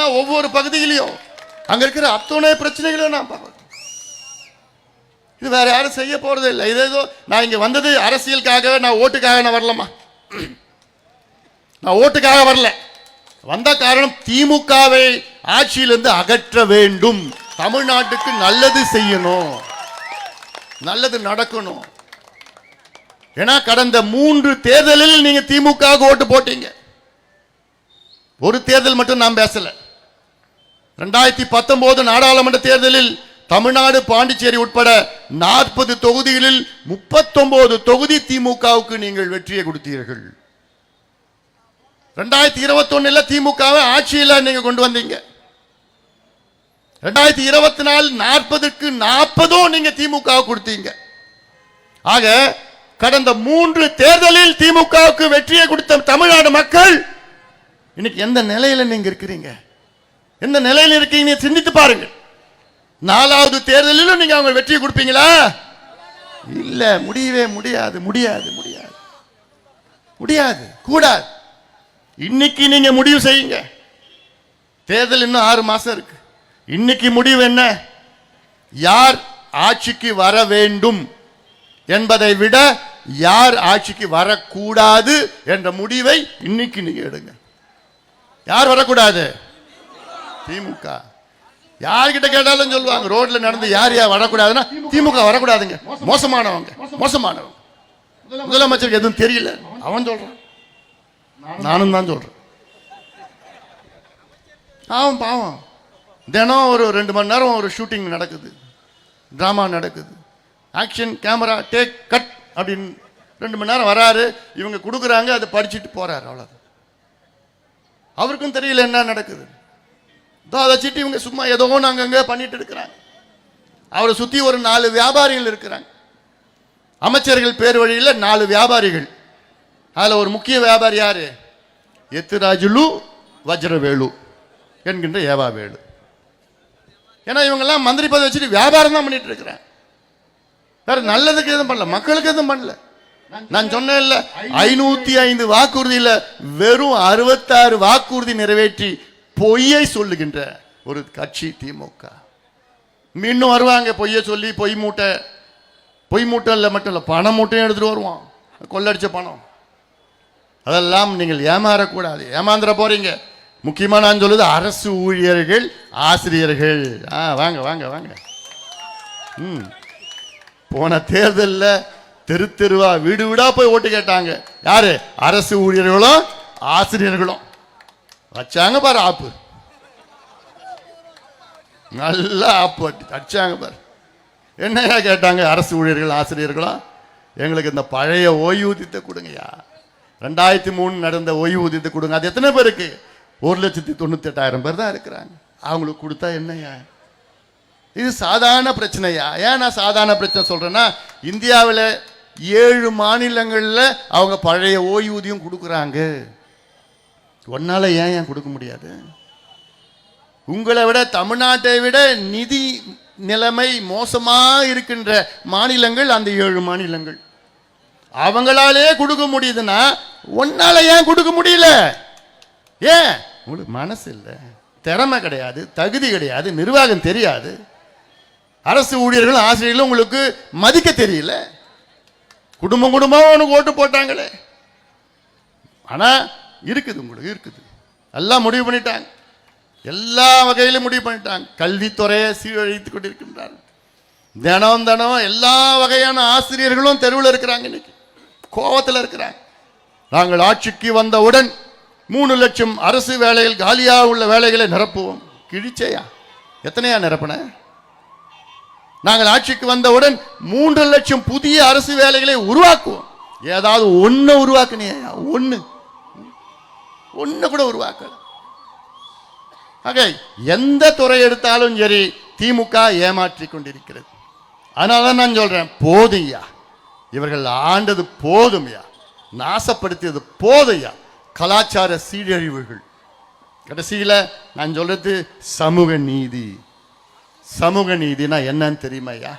எல்லாம் ஒவ்வொரு பகுதியிலையும். அங்க இருக்கிற அத்துணை பிரச்சனைகளையும் நான் பார்க்கணும் இது வேற யாரும் செய்ய போறது இல்லை. இது ஏதோ நான் இங்க வந்தது அரசியலுக்காகவே நான் ஓட்டுக்காக நான் வரலம்மா. நான் ஓட்டுக்காக வரல. வந்த காரணம் திமுகவை ஆட்சியிலிருந்து அகற்ற வேண்டும். தமிழ்நாட்டுக்கு நல்லது செய்யணும். நல்லது நடக்கணும். ஏன்னா கடந்த மூன்று தேர்தலில் நீங்க திமுக ஓட்டு போட்டீங்க. ஒரு தேர்தல் மட்டும் நான் பேசல. ரெண்டாயிரத்தி பத்தொன்பது நாடாளுமன்ற தேர்தலில் தமிழ்நாடு பாண்டிச்சேரி உட்பட நாற்பது தொகுதிகளில் முப்பத்தொன்பது தொகுதி திமுகவுக்கு நீங்கள் வெற்றியை கொடுத்தீர்கள். ரெண்டாயிரத்தி இருபத்தி திமுகவை ஆட்சியில் நீங்க கொண்டு வந்தீங்க. ரெண்டாயிரத்தி இருபத்தி நாலு நாற்பதுக்கு நாற்பதும் நீங்க திமுக கொடுத்தீங்க. ஆக கடந்த மூன்று தேர்தலில் திமுகவுக்கு வெற்றியை கொடுத்த தமிழ்நாடு மக்கள் இன்னைக்கு எந்த நிலையில நீங்க இருக்கிறீங்க? எந்த நிலையில இருக்கீங்க சிந்தித்து பாருங்க நாலாவது தேர்தலிலும் நீங்க அவங்க வெற்றியை கொடுப்பீங்களா? இல்ல முடியவே முடியாது முடியாது முடியாது. முடியாது கூடாது. இன்னைக்கு நீங்க முடிவு செய்யுங்க. தேர்தல் இன்னும் ஆறு மாசம் இருக்கு. இன்னைக்கு முடிவு என்ன? யார் ஆட்சிக்கு வர வேண்டும் என்பதை விட யார் ஆட்சிக்கு வரக்கூடாது என்ற முடிவை இன்னைக்கு நீங்க எடுங்க. யார் வரக்கூடாது? திமுக. யார்கிட்ட கேட்டாலும் சொல்லுவாங்க ரோட்ல நடந்து யார் யார் வரக்கூடாதுன்னா திமுக வரக்கூடாதுங்க. மோசமானவங்க மோசமானவங்க. முதலமைச்சருக்கு எதுவும் தெரியல. அவன் சொல்றான். நானும் தான் சொல்றேன். பாவம் பாவம். தினம் ஒரு ரெண்டு மணி நேரம் ஒரு ஷூட்டிங் நடக்குது. ட்ராமா நடக்குது. ஆக்ஷன் கேமரா டேக் கட் அப்படின்னு ரெண்டு மணி நேரம் வராரு. இவங்க கொடுக்குறாங்க அதை படிச்சுட்டு போறாரு அவ்வளோ அவருக்கும் தெரியல என்ன நடக்குது. அதை வச்சுட்டு இவங்க சும்மா ஏதோ நாங்கள் அங்கே பண்ணிட்டு இருக்கிறாங்க. அவரை சுற்றி ஒரு நாலு வியாபாரிகள் இருக்கிறாங்க. அமைச்சர்கள் பேர் வழியில் நாலு வியாபாரிகள். அதில் ஒரு முக்கிய வியாபாரி யாரு? எத்துராஜுலு வஜ்ரவேலு என்கின்ற ஏவாவேலு. ஏன்னா இவங்கெல்லாம் மந்திரி பதவி வச்சுட்டு வியாபாரம் தான் பண்ணிட்டு இருக்கிறேன் வேற நல்லதுக்கு எதுவும் பண்ணல மக்களுக்கு எதுவும் பண்ணல. நான் சொன்னேன் இல்ல ஐநூத்தி ஐந்து வாக்குறுதியில வெறும் அறுபத்தாறு வாக்குறுதி நிறைவேற்றி பொய்யை சொல்லுகின்ற ஒரு கட்சி திமுக. மீண்டும் வருவாங்க பொய்யை சொல்லி பொய் மூட்டை. பொய் மூட்டை இல்லை மட்டும் இல்லை பணம் மூட்டையும் எடுத்துட்டு வருவான். கொள்ளடிச்ச பணம். அதெல்லாம் நீங்கள் ஏமாறக்கூடாது. ஏமாந்துட போறீங்க. முக்கியமாக நான் சொல்லுது அரசு ஊழியர்கள் ஆசிரியர்கள். ஆ வாங்க வாங்க வாங்க. ம். போன தேர்தலில் தெரு தெருவா வீடு வீடாக போய் ஓட்டு கேட்டாங்க. யார்? அரசு ஊழியர்களும் ஆசிரியர்களும். வச்சாங்க பாரு ஆப்பு. நல்லா ஆப்பு அடிச்சாங்க பாரு. என்னையா கேட்டாங்க? அரசு ஊழியர்கள் ஆசிரியர்களும் எங்களுக்கு இந்த பழைய ஓய்வூதியத்தை கொடுங்கய்யா. ரெண்டாயிரத்தி மூணு நடந்த ஓய்வூதியத்தை கொடுங்க. அது எத்தனை பேருக்கு? ஒரு லட்சத்தி தொண்ணூத்தெட்டாயிரம் பேர் தான் இருக்கிறாங்க. அவங்களுக்கு கொடுத்தா என்னய்யா? இது சாதாரண பிரச்சனையா? ஏன் நான் சாதாரண பிரச்சனை சொல்கிறேன்னா இந்தியாவில் ஏழு மாநிலங்களில் அவங்க பழைய ஓய்வூதியம் கொடுக்குறாங்க. உன்னால் ஏன் ஏன் கொடுக்க முடியாது? உங்களை விட தமிழ்நாட்டை விட நிதி நிலைமை மோசமாக இருக்கின்ற மாநிலங்கள் அந்த ஏழு மாநிலங்கள். அவங்களாலே கொடுக்க முடியுதுன்னா உன்னால் ஏன் கொடுக்க முடியல? ஏன்? உங்களுக்கு மனசு இல்லை. திறமை கிடையாது தகுதி கிடையாது நிர்வாகம் தெரியாது. அரசு ஊழியர்களும் ஆசிரியர்களும் உங்களுக்கு மதிக்க தெரியல. குடும்பம் குடும்பம் உனக்கு ஓட்டு போட்டாங்களே. ஆனால் இருக்குது உங்களுக்கு இருக்குது. எல்லாம் முடிவு பண்ணிட்டாங்க. எல்லா வகையிலும் முடிவு பண்ணிட்டாங்க. கல்வித்துறையை சீரழித்து கொண்டிருக்கின்றார் தினம் தினம் எல்லா வகையான ஆசிரியர்களும் தெருவில் இருக்கிறாங்க இன்னைக்கு. கோவத்தில் இருக்கிறாங்க. நாங்கள் ஆட்சிக்கு வந்தவுடன் மூணு லட்சம் அரசு வேலைகள் காலியாக உள்ள வேலைகளை நிரப்புவோம். கிழிச்சையா? எத்தனையா நிரப்பின? நாங்கள் ஆட்சிக்கு வந்தவுடன் மூன்று லட்சம் புதிய அரசு வேலைகளை உருவாக்குவோம். ஏதாவது ஒன்று உருவாக்குனியா ஒன்று ஒன்று கூட உருவாக்கல. ஆக எந்த துறை எடுத்தாலும் சரி திமுக ஏமாற்றி கொண்டிருக்கிறது. அதனால தான் நான் சொல்கிறேன் போதும்யா. இவர்கள் ஆண்டது போதும்யா. நாசப்படுத்தியது போதையா கலாச்சார சீரழிவுகள். கடைசியில் நான் சொல்றது சமூக நீதி. சமூக நீதினா என்னன்னு தெரியுமையா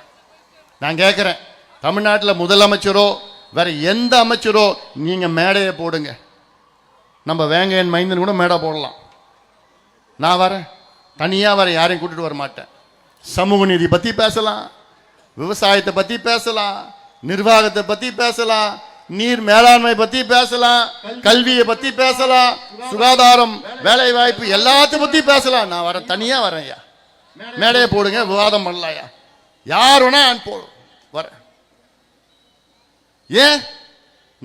நான் கேட்குறேன் தமிழ்நாட்டில் முதலமைச்சரோ வேற எந்த அமைச்சரோ நீங்கள் மேடையை போடுங்க. நம்ம வேங்கையன் மைந்தன் கூட மேடை போடலாம். நான் வரேன். தனியாக வரேன் யாரையும் கூட்டிட்டு வர மாட்டேன். சமூக நீதி பற்றி பேசலாம். விவசாயத்தை பற்றி பேசலாம். நிர்வாகத்தை பற்றி பேசலாம். நீர் மேலாண்மை பற்றி பேசலாம். கல்வியை பற்றி பேசலாம். சுகாதாரம் வேலை வாய்ப்பு எல்லாத்தையும் பற்றி பேசலாம். நான் வரேன். தனியாக வரேன் ஐயா. மேடையை போடுங்க. விவாதம் பண்ணலாம் ஐயா. யார் வேணா நான் போடும் வரேன். ஏன்?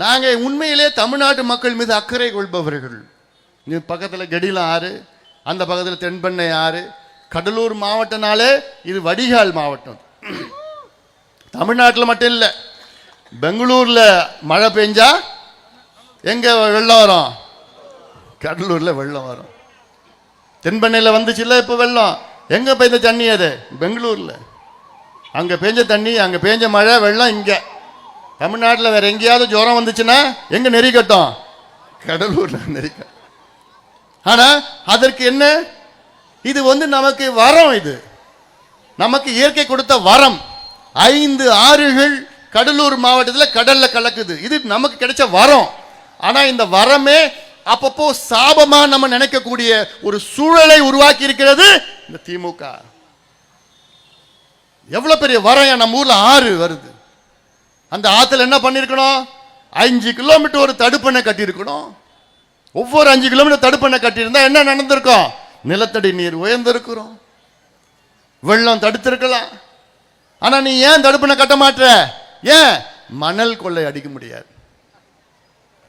நாங்கள் உண்மையிலே தமிழ்நாட்டு மக்கள் மீது அக்கறை கொள்பவர்கள். இது பக்கத்தில் கெடிலம் ஆறு அந்த பக்கத்தில் தென்பெண்ணை ஆறு கடலூர் மாவட்டம்னாலே இது வடிகால் மாவட்டம். தமிழ்நாட்டில் மட்டும் இல்லை பெங்களூரில் மழை பெஞ்சா எங்கே வெள்ளம் வரும்? கடலூரில் வெள்ளம் வரும். தென்பெண்ணையில் வந்துச்சுல்ல இப்போ வெள்ளம்? எங்கே பெய்த தண்ணி அது? பெங்களூரில். அங்கே பெஞ்ச தண்ணி அங்கே பெஞ்ச மழை வெள்ளம் இங்கே. தமிழ்நாட்டில் வேற எங்கேயாவது ஜுரம் வந்துச்சுன்னா எங்கே நெறி கட்டும்? கடலூரில் நெறி ஆனால் அதற்கு என்ன? இது வந்து நமக்கு வரம் இது. நமக்கு இயற்கை கொடுத்த வரம். ஐந்து ஆறுகள் கடலூர் மாவட்டத்தில் கடல்ல கலக்குது. இது நமக்கு கிடைச்ச வரம். ஆனா இந்த வரமே அப்பப்போ சாபமா நம்ம நினைக்கக்கூடிய ஒரு சூழலை உருவாக்கி இருக்கிறது இந்த திமுக. எவ்வளவு பெரிய வரம் நம்ம ஊர்ல ஆறு வருது. அந்த ஆற்றுல என்ன பண்ணியிருக்கணும் அஞ்சு கிலோமீட்டர் ஒரு தடுப்பணை கட்டியிருக்கணும். ஒவ்வொரு அஞ்சு கிலோமீட்டர் தடுப்பணை கட்டியிருந்தா என்ன நடந்திருக்கும்? நிலத்தடி நீர் உயர்ந்திருக்கிறோம். வெள்ளம் தடுத்திருக்கலாம். ஆனால் நீ ஏன் தடுப்பணை கட்ட மாட்ட? ஏன்? மணல் கொள்ளை அடிக்க முடியாது.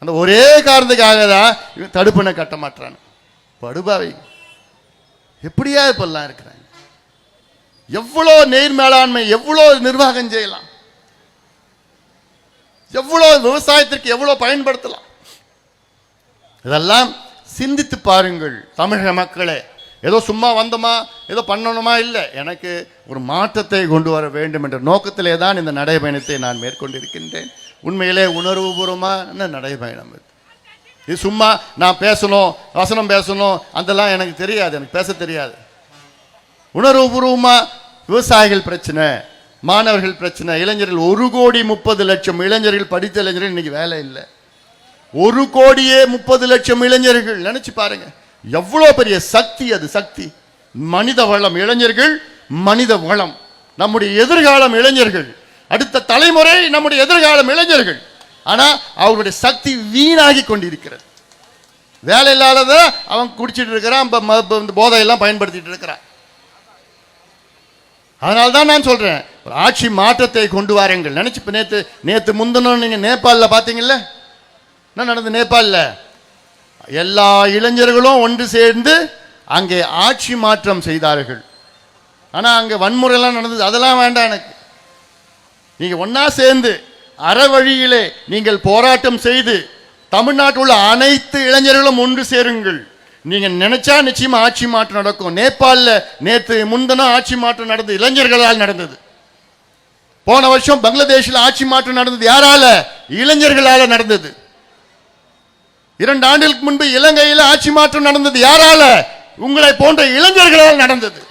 அந்த ஒரே காரணத்துக்காக தான் இவன் தடுப்பணை கட்ட மாட்டான் படுபாவை. எப்படியா இப்பெல்லாம் இருக்கிறாங்க? எவ்வளோ நீர் மேலாண்மை எவ்வளோ நிர்வாகம் செய்யலாம்? எவ்வளோ விவசாயத்திற்கு எவ்வளோ பயன்படுத்தலாம்? இதெல்லாம் சிந்தித்து பாருங்கள் தமிழக மக்களே. ஏதோ சும்மா வந்தோமா ஏதோ பண்ணணுமா இல்லை? எனக்கு ஒரு மாற்றத்தை கொண்டு வர வேண்டும் என்ற நோக்கத்திலே தான் இந்த நடைபயணத்தை நான் மேற்கொண்டிருக்கின்றேன். உண்மையிலே உணர்வுபூர்வமான நடைபயணம் இது. இது சும்மா நான் பேசணும் வசனம் பேசணும் அதெல்லாம் எனக்கு தெரியாது எனக்கு பேச தெரியாது. உணர்வுபூர்வமாக விவசாயிகள் பிரச்சனை. மாணவர்கள் பிரச்சனை இளைஞர்கள் ஒரு கோடி முப்பது லட்சம் இளைஞர்கள் படித்த இளைஞர்கள் இன்னைக்கு வேலை இல்லை. ஒரு கோடியே முப்பது லட்சம் இளைஞர்கள் நினைச்சு பாருங்க. எவ்வளோ பெரிய சக்தி அது சக்தி. மனித வளம் இளைஞர்கள் மனித வளம். நம்முடைய எதிர்காலம் இளைஞர்கள். அடுத்த தலைமுறை நம்முடைய எதிர்காலம் இளைஞர்கள். ஆனால் அவருடைய சக்தி வீணாகி கொண்டிருக்கிறது. வேலை இல்லாதத அவன் குடிச்சிட்டு இருக்கிறான் போதையெல்லாம் பயன்படுத்திட்டு இருக்கிறான். அதனால தான் நான் சொல்கிறேன் ஒரு ஆட்சி மாற்றத்தை கொண்டு வாருங்கள். நினச்சி இப்போ நேற்று நேற்று முந்தினம் நீங்கள் நேபாளில் பார்த்தீங்கல்ல என்ன நடந்தது நேபாளில் எல்லா இளைஞர்களும் ஒன்று சேர்ந்து அங்கே ஆட்சி மாற்றம் செய்தார்கள். ஆனால் அங்கே வன்முறையெல்லாம் நடந்தது. அதெல்லாம் வேண்டாம் எனக்கு. நீங்கள் ஒன்றா சேர்ந்து அற வழியிலே நீங்கள் போராட்டம் செய்து தமிழ்நாட்டில் உள்ள அனைத்து இளைஞர்களும் ஒன்று சேருங்கள். நீங்க நினைச்சா நிச்சயமா ஆட்சி மாற்றம் நடக்கும். நேபாளில் நேற்று முன்தினம் ஆட்சி மாற்றம் நடந்தது. இளைஞர்களால் நடந்தது. போன வருஷம் பங்களாதேஷில் ஆட்சி மாற்றம் நடந்தது. யாரால? இளைஞர்களால் நடந்தது. இரண்டு ஆண்டுகளுக்கு முன்பு இலங்கையில் ஆட்சி மாற்றம் நடந்தது. யாரால? உங்களை போன்ற இளைஞர்களால் நடந்தது.